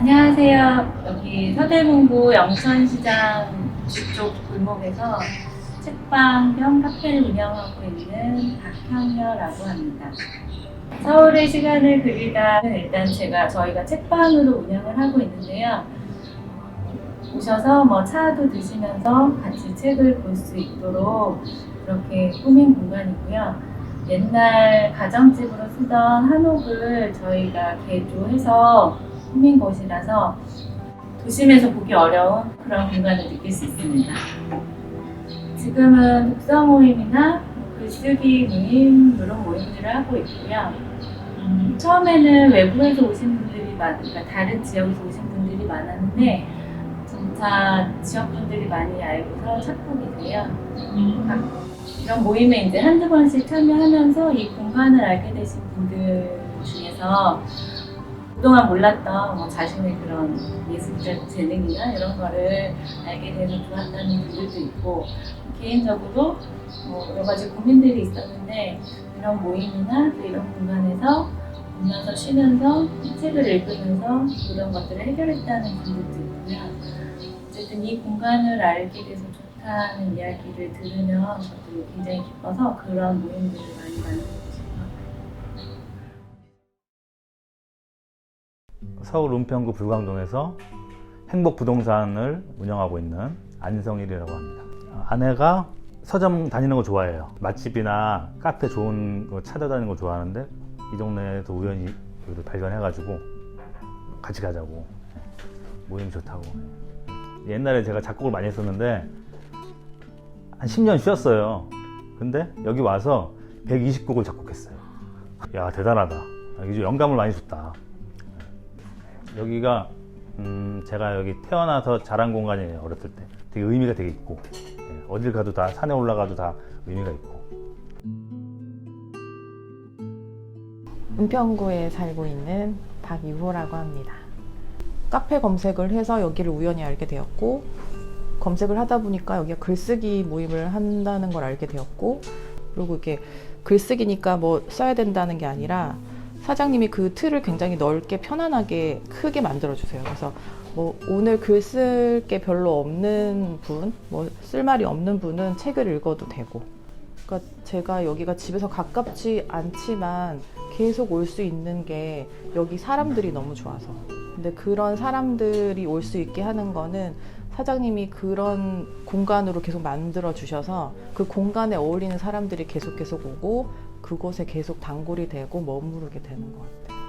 안녕하세요. 여기 서대문구 영천시장 뒤쪽 골목에서 책방 겸 카페를 운영하고 있는 박형녀라고 합니다. 서울의 시간을 그리다 일단 제가 저희가 책방으로 운영을 하고 있는데요. 오셔서 뭐 차도 드시면서 같이 책을 볼 수 있도록 그렇게 꾸민 공간이고요. 옛날 가정집으로 쓰던 한옥을 저희가 개조해서 꾸민 곳이라서 도심에서 보기 어려운 그런 공간을 느낄 수 있습니다. 지금은 독서 모임이나 글쓰기 모임 이런 모임들을 하고 있고요. 음, 처음에는 외부에서 오신 분들이 많, 그러니까 다른 지역에서 오신 분들이 많았는데 점차 지역 분들이 많이 알고서 찾고 계세요. 각- 이런 모임에 이제 한두 번씩 참여하면서 이 공간을 알게 되신 분들 중에서 그동안 몰랐던 뭐 자신의 그런 예술적 재능이나 이런 거를 알게 돼서 좋았다는 분들도 있고 개인적으로 뭐 여러 가지 고민들이 있었는데 이런 모임이나 또 이런 공간에서 만나서 쉬면서 책을 읽으면서 그런 것들을 해결했다는 분들도 있고요. 어쨌든 이 공간을 알게 돼서 좋다는 이야기를 들으면 저도 굉장히 기뻐서 그런 모임들을 많이 만들고 서울 은평구 불광동에서 행복 부동산을 운영하고 있는 안성일이라고 합니다. 어, 아내가 서점 다니는 거 좋아해요. 맛집이나 카페 좋은 거 찾아다니는 거 좋아하는데 이 동네에서 우연히 여기를 발견해가지고 같이 가자고 모임 좋다고. 옛날에 제가 작곡을 많이 했었는데 한 10년 쉬었어요. 근데 여기 와서 120곡을 작곡했어요. 야 대단하다. 이게 영감을 많이 줬다. 여기가 음, 제가 여기 태어나서 자란 공간이에요 어렸을 때. 되게 의미가 되게 있고. 예, 어딜 가도 다 산에 올라가도 다 의미가 있고. 은평구에 살고 있는 박유호라고 합니다. 카페 검색을 해서 여기를 우연히 알게 되었고 검색을 하다 보니까 여기가 글쓰기 모임을 한다는 걸 알게 되었고 그리고 이게 글쓰기니까 뭐 써야 된다는 게 아니라 사장님이 그 틀을 굉장히 넓게 편안하게 크게 만들어 주세요. 그래서 뭐 오늘 글 쓸 게 별로 없는 분, 뭐 쓸 말이 없는 분은 책을 읽어도 되고. 그러니까 제가 여기가 집에서 가깝지 않지만 계속 올 수 있는 게 여기 사람들이 너무 좋아서. 근데 그런 사람들이 올 수 있게 하는 거는 사장님이 그런 공간으로 계속 만들어 주셔서 그 공간에 어울리는 사람들이 계속 계속 오고 그곳에 계속 단골이 되고 머무르게 되는 것 같아요.